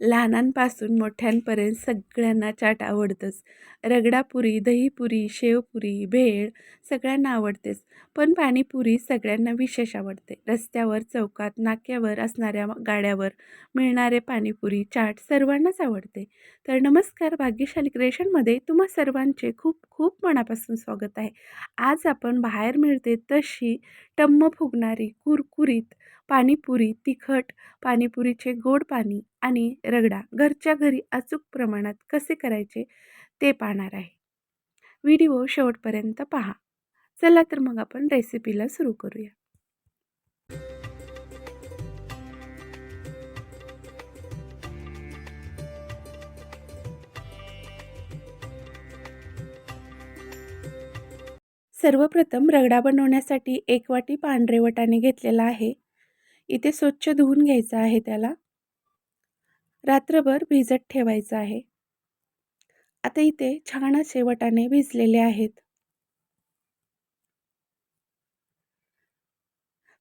लहानांपासून मोठ्यांपर्यंत सगळ्यांना चाट आवडतंच. रगडापुरी दहीपुरी शेवपुरी भेळ सगळ्यांना आवडतेच. पण पाणीपुरी सगळ्यांना विशेष आवडते. रस्त्यावर चौकात नाक्यावर असणाऱ्या गाड्यावर मिळणारे पाणीपुरी चाट सर्वांनाच आवडते. तर नमस्कार भाग्यशाली क्रिएशनमध्ये तुम्हा सर्वांचे खूप खूप मनापासून स्वागत आहे. आज आपण बाहेर मिळते तशी टम्म फुगणारी कुरकुरीत पाणीपुरी तिखट पाणीपुरीचे गोड पाणी आणि रगडा घरच्या घरी अचूक प्रमाणात कसे करायचे ते पाहणार आहे. व्हिडिओ शेवटपर्यंत पहा. चला तर मग आपण रेसिपीला सुरू करूया. सर्वप्रथम रगडा बनवण्यासाठी एक वाटी पांढरे वटाणे घेतलेला आहे. इथे स्वच्छ धुवून घ्यायचं आहे त्याला. रात्रभर भिजत ठेवायचं आहे. आता इथे छान असे वटाणे भिजलेले आहेत.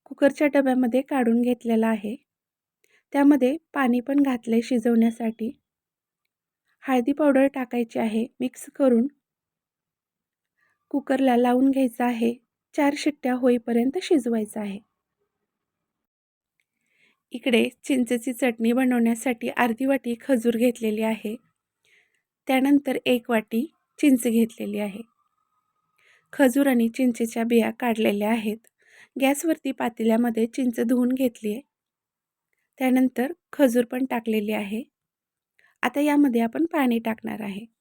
कुकरच्या डब्यामध्ये काढून घेतलेला आहे. त्यामध्ये पाणी पण घातले शिजवण्यासाठी. हळदी पावडर टाकायची आहे. मिक्स करून कुकरला लावून घ्यायचं आहे. चार शिट्ट्या होईपर्यंत शिजवायचं आहे. इकडे चिंचेची चटणी बनवण्यासाठी अर्धी वाटी खजूर घेतलेली आहे. त्यानंतर एक वाटी चिंच घेतलेली आहे. खजूर आणि चिंचेच्या बिया काढलेल्या आहेत. गॅसवरती पातेल्यामध्ये चिंच धुवून घेतली आहे. त्यानंतर खजूर पण टाकलेली आहे. आता यामध्ये आपण पाणी टाकणार आहे.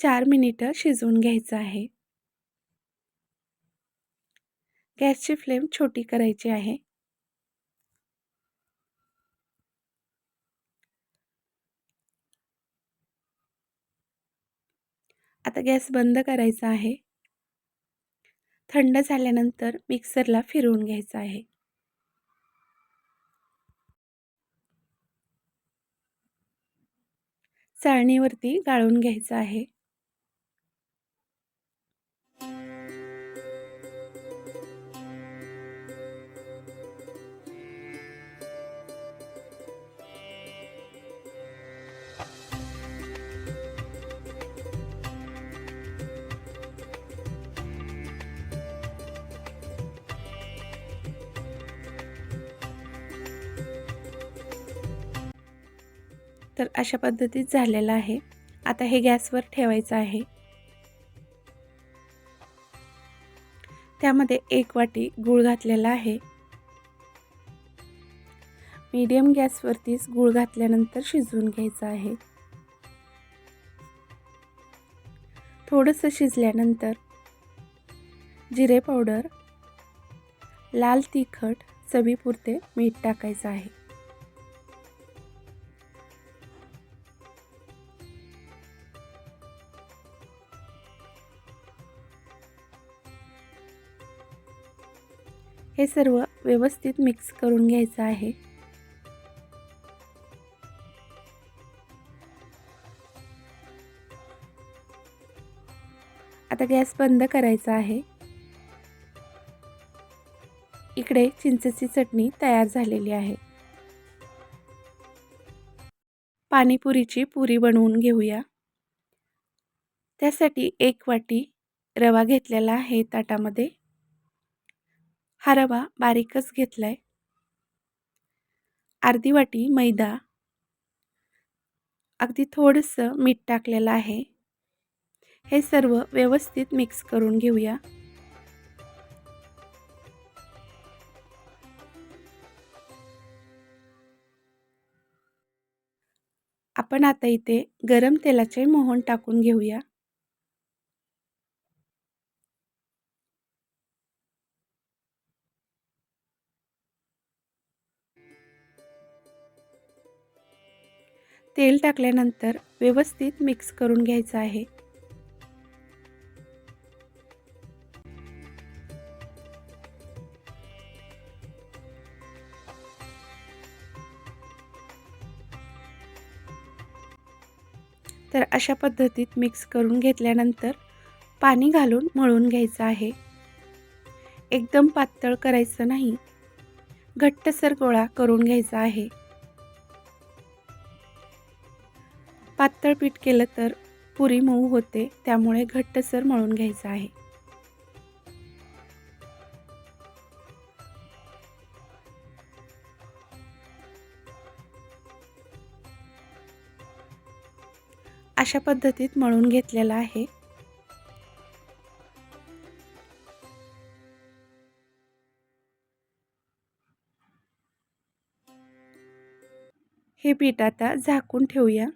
चार मिनिटं शिजवून घ्यायचं आहे. गॅसची फ्लेम छोटी करायची आहे. आता गॅस बंद करायचा आहे. थंड झाल्यानंतर मिक्सरला फिरवून घ्यायचं आहे. चाळणीवरती गाळून घ्यायचं आहे. तर अशा पद्धतीत झालेलं आहे. आता हे गॅसवर ठेवायचं आहे. त्यामध्ये एक वाटी गूळ घातलेला आहे. मीडियम गॅसवरतीच गूळ घातल्यानंतर शिजवून घ्यायचं आहे. थोडंसं शिजल्यानंतर जिरे पावडर लाल तिखट चवीपुरते मीठ टाकायचं आहे. हे सर्व व्यवस्थित मिक्स करून घ्यायचं आहे. आता गॅस बंद करायचा आहे. इकडे चिंचेची चटणी तयार झालेली आहे. पाणीपुरीची पुरी बनवून घेऊया. त्यासाठी एक वाटी रवा घेतलेला आहे ताटामध्ये. हा रवा बारीकच घेतला आहे अर्धी वाटी मैदा. अगदी थोडंसं मीठ टाकलेलं आहे. हे सर्व व्यवस्थित मिक्स करून घेऊया. आपण आता इथे गरम तेलाचे मोहन टाकून घेऊया. तेल टाकल्यानंतर व्यवस्थित मिक्स करून घ्यायचं आहे. तर अशा पद्धतीत मिक्स करून घेतल्यानंतर पाणी घालून मळून घ्यायचं आहे. एकदम पातळ करायचं नाही. घट्टसर गोळा करून घ्यायचा आहे. पातळ पीठ केलं तर पुरी मऊ होते त्यामुळे घट्टसर मळून घ्यायचं आहे. अशा पद्धतीत मळून घेतलेला आहे. हे पीठ आता झाकून ठेवूया.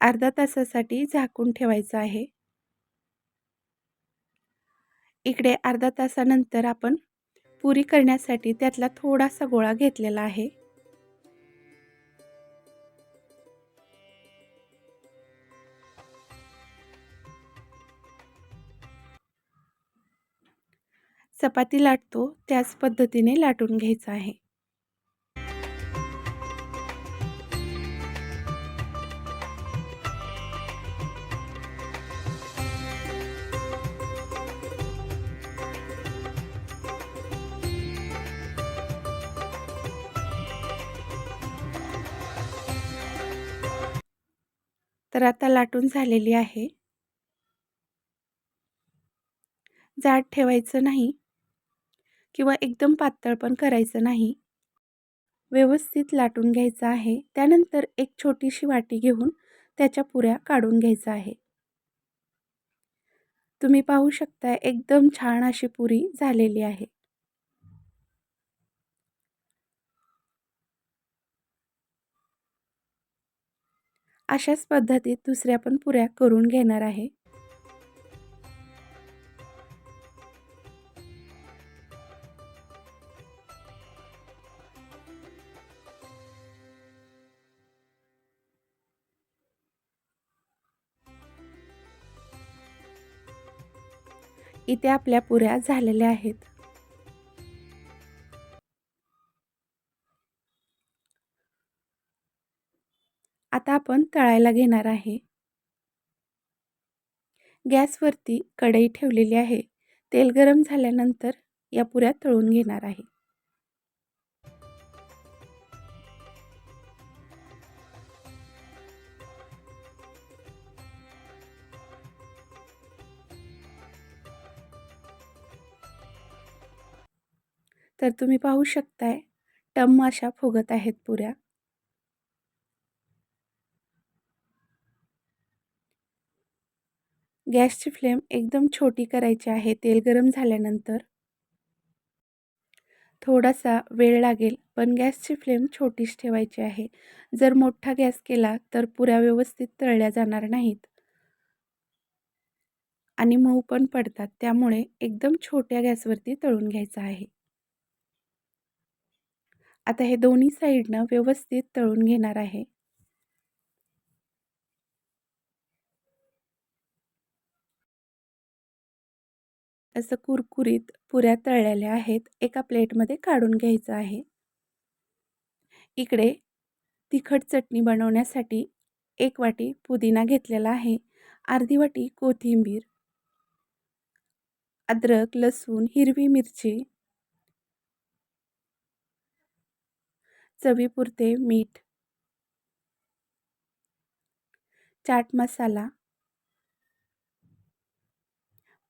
अर्धा तासासाठी झाकून ठेवायचं आहे. इकडे अर्धा तासानंतर आपण पुरी करण्यासाठी त्यातला थोडासा गोळा घेतलेला आहे. चपाती लाटतो त्याच पद्धतीने लाटून घ्यायचं आहे. तर आता लाटून झालेली आहे. जाड ठेवायचं नाही. किंवा एकदम पातळ पण करायचं नाही. व्यवस्थित लाटून घ्यायचं आहे. त्यानंतर एक छोटीशी वाटी घेऊन त्याच्या पुऱ्या काढून घ्यायचं आहे. तुम्ही पाहू शकता एकदम छान अशी पुरी झालेली आहे. अशाच पद्धतीत दुसऱ्या पण पुऱ्या करून घेणार आहे. इथे आपल्या पुऱ्या झालेल्या आहेत. आता आपण तळायला घेणार आहे. गॅसवरती कढई ठेवलेली आहे. तेल गरम झाल्यानंतर या पुऱ्या तळून घेणार आहे. तर तुम्ही पाहू शकताय टम अशा फुगत आहेत पुऱ्या. गॅसची फ्लेम एकदम छोटी करायची आहे. तेल गरम झाल्यानंतर थोडासा वेळ लागेल पण गॅसची फ्लेम छोटीच ठेवायची आहे. जर मोठा गॅस केला तर पुऱ्या व्यवस्थित तळल्या जाणार नाहीत. आणि मऊ पण पडतात त्यामुळे एकदम छोट्या गॅसवरती तळून घ्यायचं आहे. आता हे दोन्ही साईडनं व्यवस्थित तळून घेणार आहे. असं कुरकुरीत पुऱ्या तळलेल्या आहेत एका प्लेटमध्ये काढून घ्यायचं आहे. इकडे तिखट चटणी बनवण्यासाठी एक वाटी पुदिना घेतलेला आहे अर्धी वाटी कोथिंबीर अद्रक लसूण हिरवी मिरची चवीपुरते मीठ चाट मसाला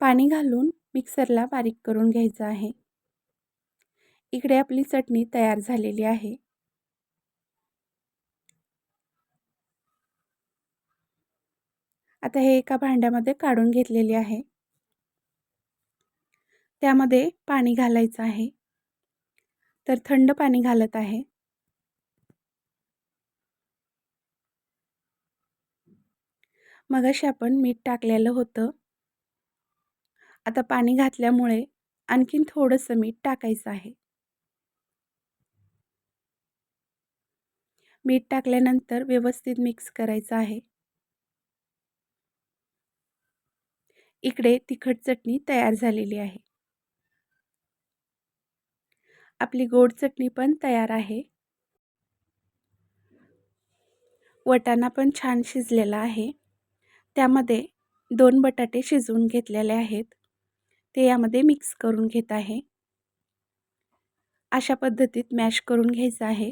पाणी घालून मिक्सरला बारीक करून घ्यायचं आहे. इकडे आपली चटणी तयार झालेली आहे. आता हे एका भांड्यामध्ये काढून घेतलेली आहे. त्यामध्ये पाणी घालायचं आहे. तर थंड पाणी घालत आहे. मगाशी आपण मीठ टाकलेलं होतं. आता पाणी घातल्यामुळे आणखीन थोडंसं मीठ टाकायचं आहे. मीठ टाकल्यानंतर व्यवस्थित मिक्स करायचं आहे. इकडे तिखट चटणी तयार झालेली आहे. आपली गोड चटणी पण तयार आहे. वटाणा पण छान शिजलेला आहे. त्यामध्ये दोन बटाटे शिजवून घेतलेले आहेत. ते यामध्ये मिक्स करून घेत आहे. अशा पद्धतीत मॅश करून घ्यायचं आहे.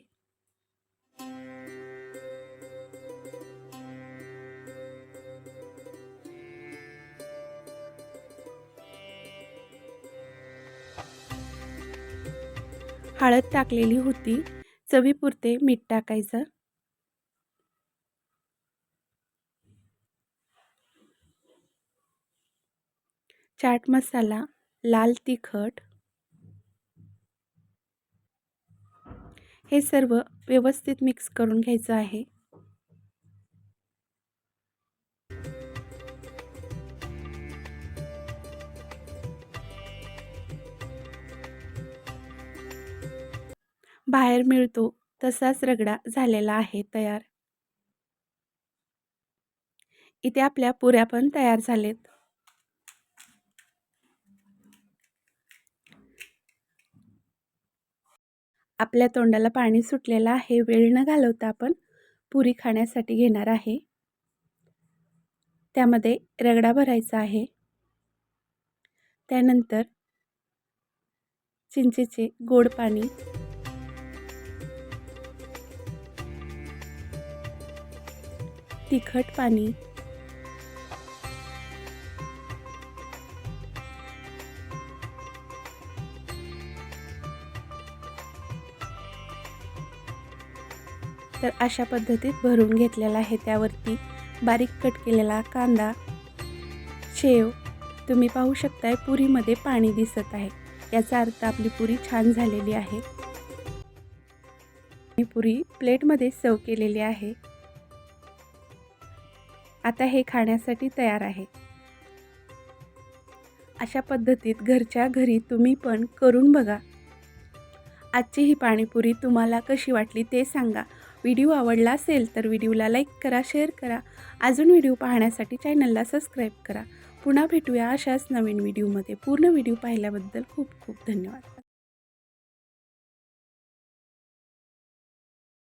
हळद टाकलेली होती. चवीपुरते मीठ टाकायचं. चाट मसाला लाल तिखट. हे सर्व व्यवस्थित मिक्स करून घ्यायचं आहे. बाहेर मिळतो तसाच रगडा झालेला आहे तयार. इथे आपल्या पुऱ्या पण तयार झालेत. आपल्या तोंडाला पाणी सुटलेलं आहे वेळ न घालवता आपण पुरी खाण्यासाठी घेणार आहे. त्यामध्ये रगडा भरायचा आहे. त्यानंतर चिंचेचे गोड पाणी. तिखट पाणी. तर अशा पद्धतीत भरून घेतलेला आहे त्यावरती बारीक कट केलेला कांदा शेव तुम्ही पाहू शकताय पुरीमध्ये पाणी दिसत आहे. याचा अर्थ आपली पुरी छान झालेली आहे. पुरी प्लेटमध्ये सर्व केलेली आहे. आता हे खाण्यासाठी तयार आहे. अशा पद्धतीत घरच्या घरी तुम्ही पण करून बघा. आजची ही पाणीपुरी तुम्हाला कशी वाटली ते सांगा. व्हिडिओ आवडला असेल तर व्हिडिओला लाईक करा शेअर करा. अजून व्हिडिओ पाहण्यासाठी चॅनलला सबस्क्राईब करा. पुन्हा भेटूया अशाच नवीन व्हिडिओमध्ये. पूर्ण व्हिडिओ पाहिल्याबद्दल खूप खूप धन्यवाद.